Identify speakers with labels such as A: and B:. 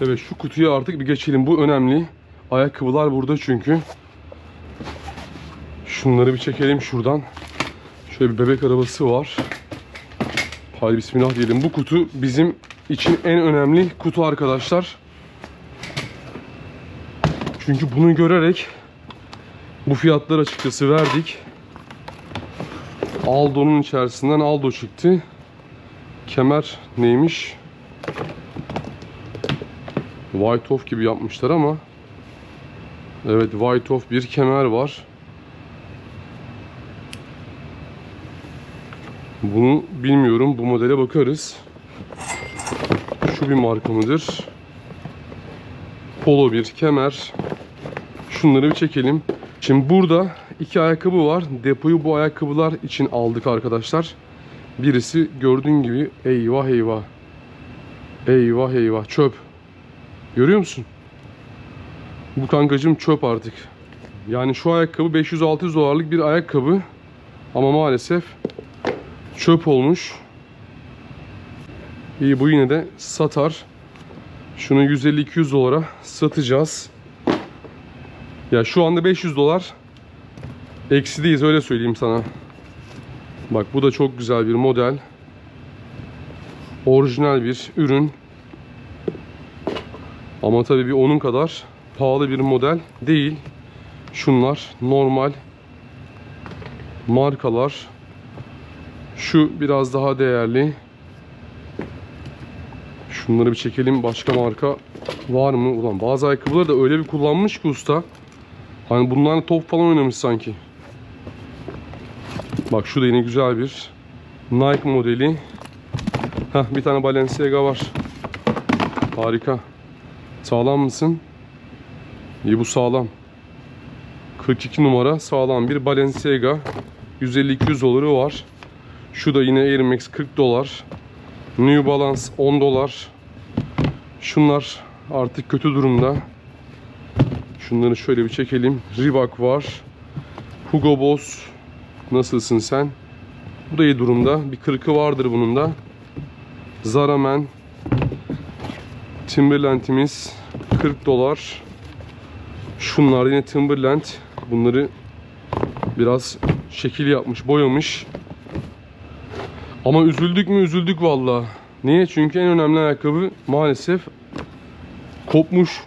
A: Evet şu kutuya artık bir geçelim. Bu önemli. Ayakkabılar burada çünkü. Şunları bir çekelim şuradan. Şöyle bir bebek arabası var. Hadi bismillah diyelim. Bu kutu bizim için en önemli kutu arkadaşlar. Çünkü bunu görerek bu fiyatlar açıkçası verdik. Aldo'nun içerisinden Aldo çıktı. Kemer neymiş? White Off gibi yapmışlar ama Evet White Off bir kemer var. Bunu bilmiyorum. Bu modele bakarız. Şu bir marka mıdır? Polo bir kemer. Şunları bir çekelim. Şimdi burada iki ayakkabı var. Depoyu bu ayakkabılar için aldık arkadaşlar. Birisi gördüğün gibi eyvah eyvah. Eyvah eyvah çöp. Görüyor musun? Bu kankacım çöp artık. Yani şu ayakkabı 500-600 dolarlık bir ayakkabı. Ama maalesef çöp olmuş. İyi bu yine de satar. Şunu 150-200 dolara satacağız. Ya şu anda 500 dolar eksideyiz öyle söyleyeyim sana. Bak bu da çok güzel bir model. Orijinal bir ürün. Ama tabii bir onun kadar pahalı bir model değil. Şunlar normal markalar. Şu biraz daha değerli. Şunları bir çekelim. Başka marka var mı? Ulan bazı ayakkabıları da öyle bir kullanmış ki usta. Hani bunlarla top falan oynamış sanki. Bak şu da yine güzel bir Nike modeli. Heh, bir tane Balenciaga var. Harika. Sağlam mısın? İyi bu sağlam. 42 numara sağlam bir Balenciaga. 150-200 doları var. Şu da yine Air Max 40 dolar. New Balance 10 dolar. Şunlar artık kötü durumda. Şunları şöyle bir çekelim. Reebok var. Hugo Boss. Nasılsın sen? Bu da iyi durumda. Bir kırkı vardır bunun da. Zara Man. Timberland'imiz 40 dolar. Şunlar yine Timberland. Bunları biraz şekil yapmış, boyamış. Ama üzüldük mü? Üzüldük valla. Niye? Çünkü en önemli ayakkabı maalesef kopmuş.